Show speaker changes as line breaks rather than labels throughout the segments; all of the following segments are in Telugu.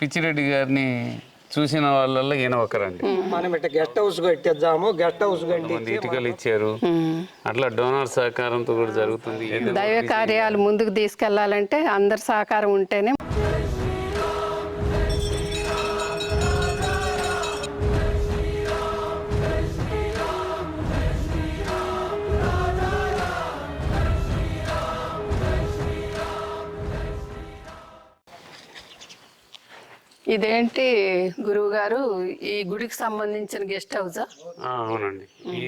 పిచ్చిరెడ్డి గారిని చూసిన వాళ్ళల్లో ఈయన ఒకరండి.
మనం ఇట్లా గెస్ట్ హౌస్ కట్టిద్దాము గెస్ట్ హౌస్ కట్టి
ఇటుకలు ఇచ్చారు. అట్లా డోనర్ సహకారంతో కూడా జరుగుతుంది.
దైవ కార్యాలు ముందుకు తీసుకెళ్ళాలంటే అందరి సహకారం ఉంటేనే ఇదేంటి గురువు గారు ఈ గుడికి సంబంధించిన గెస్ట్ హౌసా?
ఆ, అవునండి. ఈ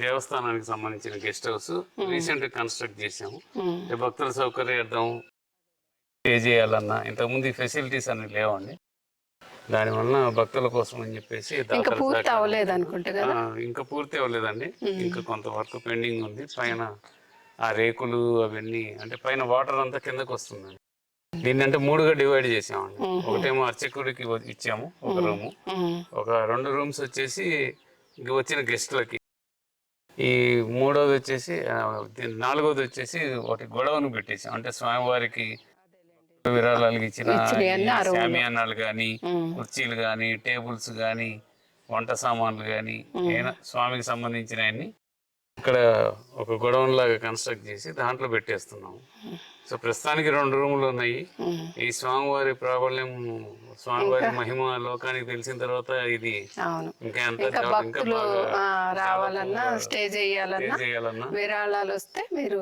దేవస్థానానికి సంబంధించిన గెస్ట్ హౌస్ రీసెంట్గా కన్స్ట్రక్ట్ చేసాము భక్తుల సౌకర్యార్థం స్టే చేయాలన్నా ఇంతకుముందు ఈ ఫెసిలిటీస్ అన్ని లేవండి. దానివల్ల భక్తుల కోసం అని చెప్పేసి
ఇంకా పూర్తి అవ్వలేదు అనుకుంటా
ఇంకా పూర్తి అవ్వలేదండి. ఇంకా కొంత వర్క్ పెండింగ్ ఉంది. పైన ఆ రేకులు అవన్నీ అంటే పైన వాటర్ అంతా కిందకు వస్తుందండి దీన్ని అంటే మూడుగా డివైడ్ చేసామండి ఒకటేమో అర్చకుడికి ఇచ్చాము ఒక రూము. ఒక రెండు రూమ్స్ వచ్చేసి ఇంక వచ్చిన గెస్ట్లకి. ఈ మూడోది వచ్చేసి నాలుగోది వచ్చేసి ఒకటి గొడవను పెట్టేసాం. అంటే స్వామివారికి విరాళాలు ఇచ్చిన
ఇచ్చినవన్నీ ఆ room లో.
శామియానాలు కానీ. కుర్చీలు కానీ టేబుల్స్ కానీ వంట సామాన్లు కానీ స్వామికి సంబంధించిన అన్ని ఇక్కడ ఒక గొడవన్ లాగా కన్స్ట్రక్ట్ చేసి దాంట్లో పెట్టేస్తున్నాము సో ప్రస్తుతానికి రెండు రూములు ఉన్నాయి. ఈ స్వామివారి ప్రాబల్యం స్వామివారి మహిమ లోకానికి తెలిసిన తర్వాత ఇది ఇంకా
భక్తులు రావాలన్నా స్టే చేయాలన్నా విరాళాలు వస్తే మీరు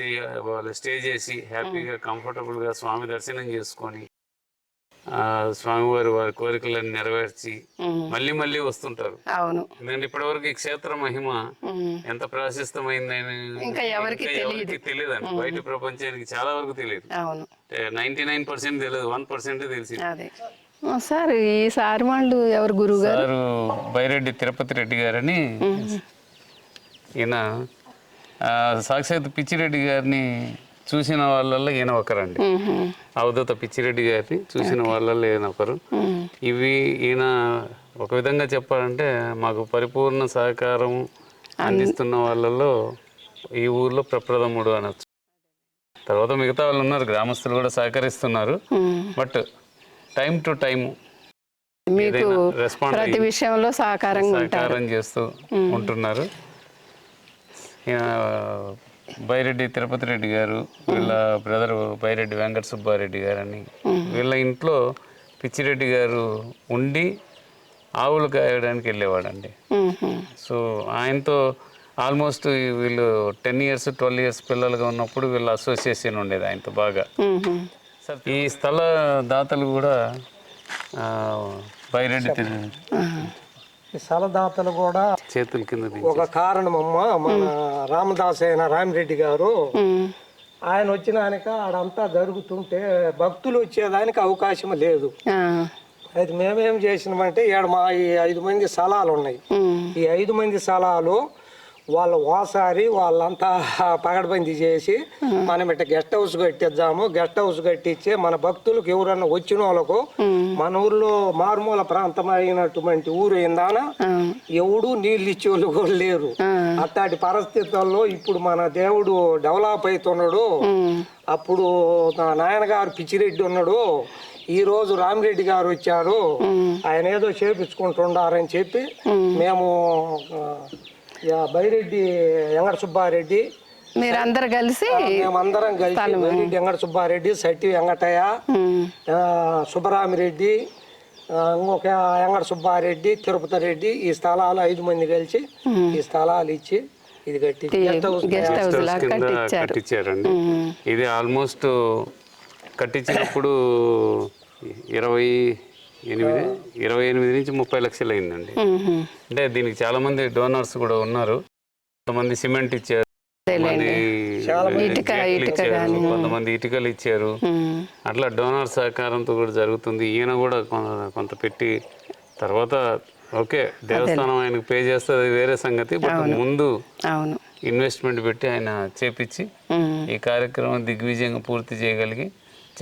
చేయాలి స్టే చేసి హ్యాపీగా కంఫర్టబుల్గా స్వామి దర్శనం చేసుకొని స్వామివారి వారి కోరికలను నెరవేర్చి మళ్ళీ మళ్ళీ వస్తుంటారు.
అవును.
ఎందుకంటే ఇప్పటివరకు ఈ క్షేత్ర మహిమ ఎంత ప్రాశస్తమైందని
ఇంకా ఎవరికి
ఎవరికి తెలియదండి. బయట ప్రపంచానికి చాలా వరకు తెలియదు.
అవును.
నైన్టీ నైన్ పర్సెంట్ తెలియదు వన్ పర్సెంట్ తెలిసింది.
అదే. ఆ, సార్ ఈ సార్ వాళ్ళు ఎవరు గురువు గారు?
సారు బైరెడ్డి తిరుపతి రెడ్డి గారని ఈయన ఆ, సాక్షాత్ పిచ్చిరెడ్డి గారిని చూసిన వాళ్ళల్లో ఈయన ఒకరండి. అవధూత పిచ్చిరెడ్డి గారిని చూసిన వాళ్ళల్లో ఈయన ఒకరు. ఇవి ఈయన ఒక విధంగా చెప్పాలంటే మాకు పరిపూర్ణ సహకారం అందిస్తున్న వాళ్ళల్లో ఈ ఊర్లో ప్రప్రథముడు అనొచ్చు. తర్వాత మిగతా వాళ్ళు ఉన్నారు గ్రామస్తులు కూడా సహకరిస్తున్నారు. బట్ టైం టు టైం
మీకు ప్రతి విషయంలో సహకారంగా ఉంటారు.
సహకారం చేస్తూ ఉంటున్నారు. ఈయన బైరెడ్డి తిరుపతి రెడ్డి గారు వీళ్ళ బ్రదర్ బైరెడ్డి వెంకట సుబ్బారెడ్డి గారు అని వీళ్ళ ఇంట్లో పిచ్చిరెడ్డి గారు ఉండి ఆవులు కాయడానికి వెళ్ళేవాడండి. సో ఆయనతో ఆల్మోస్ట్ వీళ్ళు టెన్ ఇయర్స్ ట్వెల్వ్ ఇయర్స్ పిల్లలుగా ఉన్నప్పుడు వీళ్ళ అసోసియేషన్ ఉండేది ఆయనతో బాగా. ఈ స్థల దాతలు కూడా బైరెడ్డి
స్థలదాతలు కూడా
చేతుల కింద
ఒక కారణమమ్మ మన రామదాస్ అయిన రామిరెడ్డి గారు. ఆయన వచ్చినాక ఆడంతా జరుగుతుంటే భక్తులు వచ్చేదానికి అవకాశం లేదు. అయితే మేమేం చేసినామంటే ఈడ మా ఈ ఐదు మంది స్థలాలు ఉన్నాయి. ఈ ఐదు మంది స్థలాలు వాళ్ళ ఓసారి వాళ్ళంతా పగడబంది చేసి మనం ఇట్లా గెస్ట్ హౌస్ కట్టిద్దాము. గెస్ట్ హౌస్ కట్టించి మన భక్తులకు ఎవరన్నా వచ్చిన వాళ్ళకు మన ఊర్లో మారుమూల ప్రాంతం అయినటువంటి ఊరు ఏందాన? ఎవడు నీళ్ళు ఇచ్చేవాళ్ళు కూడా లేరు. అట్లాంటి పరిస్థితుల్లో ఇప్పుడు మన దేవుడు డెవలప్ అవుతున్నాడు అప్పుడు నా నాయనగారు పిచ్చిరెడ్డి ఉన్నాడు. ఈ రోజు రామిరెడ్డి గారు వచ్చారు. ఆయన ఏదో చేపించుకుంటున్నారని చెప్పి మేము. బైరెడ్డి వెంకట సుబ్బారెడ్డి.
మీరందరు కలిసి
మేమందరం కలిసి బైరెడ్డి వెంకట సుబ్బారెడ్డి సట్టి వెంకటయ్య సుబ్బరామిరెడ్డి ఇంకొక వెంకట సుబ్బారెడ్డి తిరుపతి రెడ్డి ఈ స్థలాలు ఐదు మంది కలిసి ఈ స్థలాలు ఇచ్చి ఇది కట్టి గెస్ట్ హౌస్
కట్టించారండి. ఇది ఆల్మోస్ట్ కట్టించినప్పుడు ఇరవై ఎనిమిది ఇరవై ఎనిమిది నుంచి ముప్పై లక్షలు అయిందండి. అంటే దీనికి చాలా మంది డోనర్స్ కూడా ఉన్నారు. కొంతమంది సిమెంట్ ఇచ్చారు కొంతమంది
ఇటుక
గేట్లు
ఇటుక
ఇచ్చారు కొంతమంది ఇటుకలు ఇచ్చారు. అట్లా డోనర్ సహకారంతో కూడా జరుగుతుంది. ఈయన కూడా కొంత పెట్టి తర్వాత ఓకే దేవస్థానం ఆయనకు పే చేస్తే వేరే సంగతి బట్ ముందు
అవును.
ఇన్వెస్ట్మెంట్ పెట్టి ఆయన చేపించి ఈ కార్యక్రమం దిగ్విజయంగా పూర్తి చేయగలిగి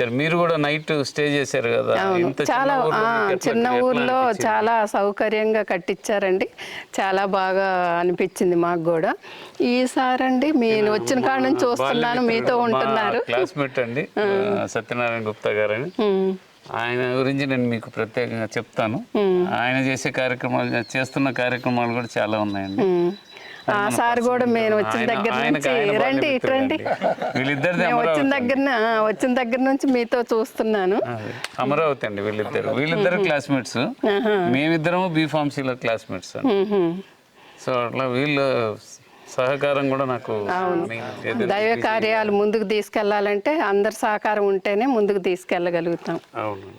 మీరు కూడా నైట్ స్టే చేశారు కదా.
చాలా చిన్న ఊర్లో? చాలా సౌకర్యంగా కట్టించారండి. చాలా బాగా అనిపించింది మాకు కూడా. ఈసారి అండి నేను వచ్చిన కాడ నుంచి చూస్తున్నాను మీతో ఉంటున్నారు.
క్లాస్మేట్ అండి సత్యనారాయణ గుప్తా గారని. ఆయన గురించి నేను మీకు ప్రత్యేకంగా చెప్తాను. ఆయన చేసే కార్యక్రమాలు చేస్తున్న కార్యక్రమాలు కూడా చాలా ఉన్నాయండి.
సార్ కూడా మేము వచ్చిన దగ్గర నుంచి రండి రండి. వచ్చిన దగ్గర వచ్చిన దగ్గర నుంచి మీతో చూస్తున్నాను.
అమరావతి అండి వీళ్ళిద్దరు. వీళ్ళిద్దరు క్లాస్మేట్స్ మేమిద్దరము బీ ఫార్మసీలో క్లాస్మేట్స్. సో అట్లా వీళ్ళ సహకారం కూడా నాకు
దైవ కార్యాలు ముందుకు తీసుకెళ్ళాలంటే అందరి సహకారం ఉంటేనే ముందుకు తీసుకెళ్ళగలుగుతాం.
అవును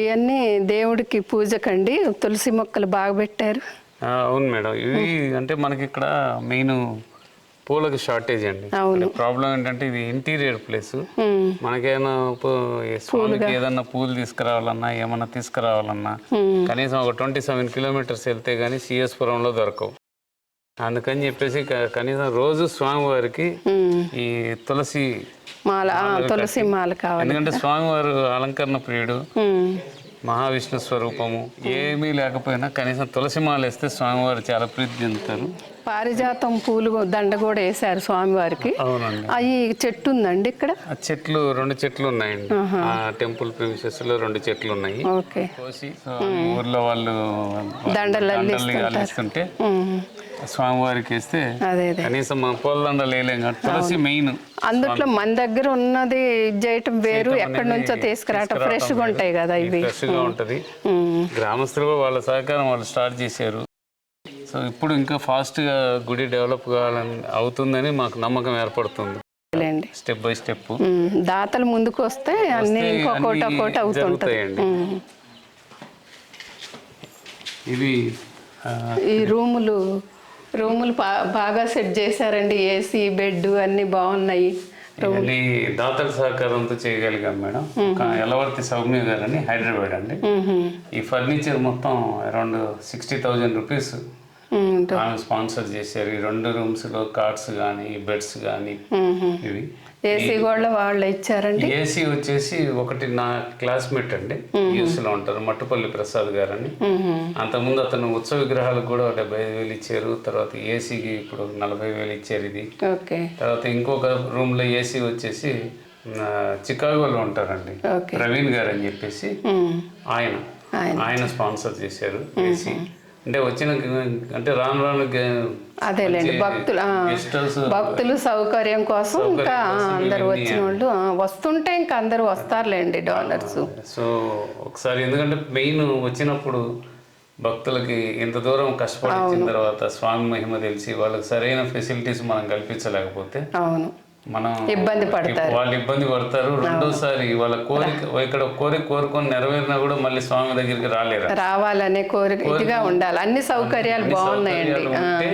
ఇవన్నీ దేవుడికి పూజకండి. తులసి మొక్కలు బాగా పెట్టారు.
అవును మేడం ఇవి అంటే మనకి ఇక్కడ మెయిన్ పూలకి షార్టేజ్ అండి. ప్రాబ్లం ఏంటంటే ఇది ఇంటీరియర్ ప్లేస్. మనకేమైనా స్వామికి ఏదన్నా పూలు తీసుకురావాలన్నా ఏమన్నా తీసుకురావాలన్నా కనీసం ఒక ట్వంటీ సెవెన్ కిలోమీటర్స్ వెళ్తే కానీ సిఎస్పురంలో దొరకవు అందుకని చెప్పేసి కనీసం రోజు స్వామివారికి. ఈ తులసి
మాల తులసి మాల కావాలి
ఎందుకంటే స్వామివారు అలంకరణ ప్రియుడు. మహావిష్ణు స్వరూపము. ఏమీ లేకపోయినా కనీసం తులసి మాల వేస్తే స్వామివారు చాలా ప్రీతి చెందుతారు.
పారిజాతం పూలు దండ కూడా వేశారు స్వామివారికి.
అవునండి.
అవి చెట్టు ఉందండి ఇక్కడ?
ఆ చెట్లు రెండు చెట్లు ఉన్నాయండి. ఆ టెంపుల్ ప్రిమిసెస్లో రెండు చెట్లు ఉన్నాయి.
ఓకే.
కోసి సో ఊర్లో వాళ్ళు
దండలు
దండలు అల్లిస్తుంటే. స్వామివారికి వేస్తే కనీసం మన పూల దండలు వేయలేం తులసి మెయిన్
అందుట్లో మన దగ్గర ఉన్నది చేయటం వేరు ఎక్కడి నుంచో తీసుకురావటం ఫ్రెష్గా ఉంటాయి కదా ఇవి.
ఫ్రెష్గా ఉంటది. గ్రామస్తులు వాళ్ళ సహకారం వాళ్ళు స్టార్ట్ చేశారు. సో ఇప్పుడు ఇంకా ఫాస్ట్గా గుడి డెవలప్ కావాలని అవుతుందని మాకు నమ్మకం ఏర్పడుతుంది. Step by step.
దాతలు ముందుకు వస్తే అన్ని ఇంకొకటి
జరుగుతాయండి.
ఉమ్.
ఇవి
ఈ రూములు రూములు బాగా సెట్ చేశారండి. ఏసీ బెడ్ అన్ని బాగున్నాయి.
దాతల సహకారంతో చేయగలిగాం మేడం. ఎలవర్తి సౌమ్య గారు అని హైదరాబాద్ అండి. ఈ ఫర్నిచర్ మొత్తం around sixty thousand rupees sponsor చేశారు. ఈ రెండు రూమ్స్లో కార్డ్స్ కానీ బెడ్స్ కానీ. ఇవి.
ఏసీ కూడా వాళ్ళు ఇచ్చారండి?
ఏసీ వచ్చేసి ఒకటి నా క్లాస్మేట్ అండి యూస్లో ఉంటారు మట్టుపల్లి ప్రసాద్ గారు అని. అంతకుముందు అతను ఉత్సవ విగ్రహాలకు కూడా డెబ్బై ఐదు వేలు ఇచ్చారు తర్వాత ఏసీకి ఇప్పుడు నలభై వేలు ఇచ్చారు ఇది. తర్వాత ఇంకొక రూమ్లో ఏసీ వచ్చేసి చికాగోలో ఉంటారండి ప్రవీణ్ గారు అని చెప్పేసి ఆయన.
ఆయన.
స్పాన్సర్ చేశారు ఏసీ. అంటే వచ్చిన అంటే రాను రాను
అదేలేండి. భక్తులు భక్తులు సౌకర్యం కోసం ఇంకా అందరు వచ్చిన వాళ్ళు వస్తుంటే ఇంకా అందరు వస్తారులేండి డోనర్స్.
సో ఒకసారి ఎందుకంటే మెయిన్ వచ్చినప్పుడు భక్తులకి ఇంత దూరం కష్టపడి వచ్చిన తర్వాత స్వామి మహిమ తెలిసి వాళ్ళకి సరైన ఫెసిలిటీస్ మనం కల్పించలేకపోతే
అవును.
మనం
ఇబ్బంది పడతారు.
వాళ్ళు ఇబ్బంది పడతారు. రెండోసారి వాళ్ళ కోరిక ఇక్కడ కోరిక కోరుకొని నెరవేరినా కూడా మళ్ళీ స్వామి దగ్గరికి రాలేరు?
రావాలనే కోరిక ఇదిగా ఉండాలి. అన్ని సౌకర్యాలు బాగున్నాయండి.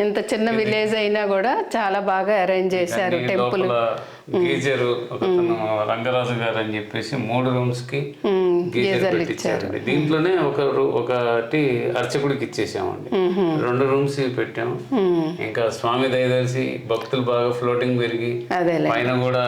ఇంత చిన్న విలేజ్ అయినా కూడా చాలా బాగా అరేంజ్ చేశారు టెంపుల్.
గీజర్ రంగరాజు గారు అని చెప్పేసి మూడు రూమ్స్కి గీజర్ పెట్టించారండి దీంట్లోనే ఒక ఒకటి అర్చకుడికి ఇచ్చేసామండి. రెండు రూమ్స్ పెట్టాము ఇంకా స్వామి దయదలిసి భక్తులు బాగా ఫ్లోటింగ్ పెరిగి పైన కూడా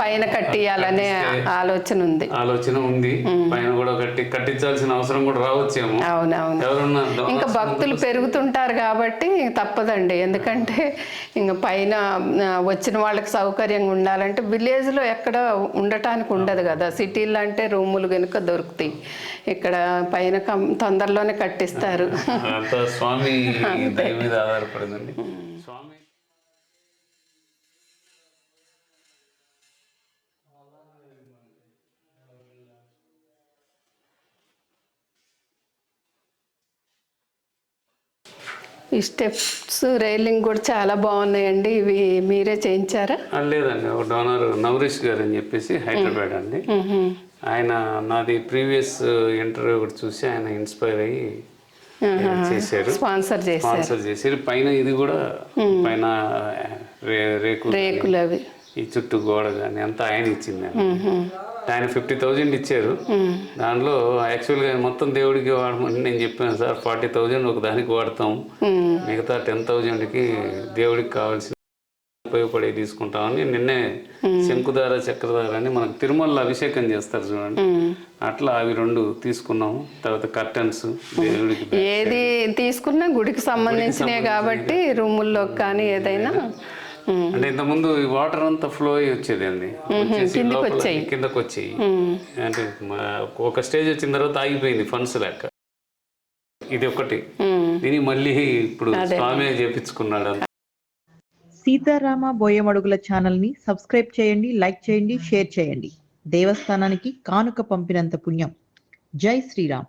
పైన కట్టియాలనే ఆలోచన ఉంది.
ఆలోచన ఉంది. పైన కూడా కట్టి కట్టించాల్సిన అవసరం కూడా రావచ్చేమో.
అవునవును.
ఎవరన్నా
ఇంకా భక్తులు పెరుగుతుంటారు కాబట్టి తప్పదండి. ఎందుకంటే ఇంకా పైన వచ్చిన వాళ్ళకి సౌకర్యంగా ఉండాలంటే విలేజ్లో ఎక్కడ ఉండటానికి ఉండదు కదా. సిటీలో అంటే రూములు కనుక దొరుకుతాయి. ఇక్కడ పైన తొందరలోనే కట్టిస్తారు.
స్వామి మీద ఆధారపడిందండి.
ఈ స్టెప్స్ రైలింగ్ కూడా చాలా బాగున్నాయండి. ఇవి మీరే చేయించారా?
లేదండి. ఒక డోనర్ నవరీష్ గారు అని చెప్పేసి హైదరాబాద్ అండి. ఆయన నాది ప్రీవియస్ ఇంటర్వ్యూ ఒకటి చూసి ఆయన ఇన్స్పైర్ అయ్యి చేశారు.
స్పాన్సర్ చేశారు.
స్పాన్సర్ చేశారు. పైన ఇది కూడా పైన రే రేకు
రేకులు అవి.
ఈ చుట్టూ గోడ కానీ అంతా ఆయన ఇచ్చింది ఆయన ఫిఫ్టీ థౌజండ్ ఇచ్చారు. దాంట్లో యాక్చువల్గా మొత్తం దేవుడికి వాడమని నేను చెప్పాను సార్ ఫార్టీ థౌజండ్ ఒక దానికి వాడతాం. మిగతా టెన్ థౌజండ్కి దేవుడికి కావాల్సిన ఉపయోగపడే తీసుకుంటామని నిన్నే శంకుదార చక్రధార అని మనకు తిరుమల అభిషేకం చేస్తారు చూడండి. అట్లా అవి రెండు తీసుకున్నాము తర్వాత కర్టన్స్ దేవుడికి
ఏది తీసుకున్నా గుడికి సంబంధించినవి కాబట్టి రూముల్లో కానీ ఏదైనా
అంటే ఇంతకుముందు ఈ వాటర్ అంతా ఫ్లో అయ్యి వచ్చేది అండి కిందకు వచ్చేయి. అంటే ఒక స్టేజ్ వచ్చిన తర్వాత ఆగిపోయింది ఫండ్స్ లెక్క ఇది ఒకటి. దీన్ని మళ్ళీ ఇప్పుడు స్వామి చేపించుకున్నాడు అంత.
సీతారామ బోయమడుగుల ఛానల్ని సబ్స్క్రైబ్ చేయండి లైక్ చేయండి షేర్ చేయండి. దేవస్థానానికి కానుక పంపినంత పుణ్యం. జై శ్రీరామ్.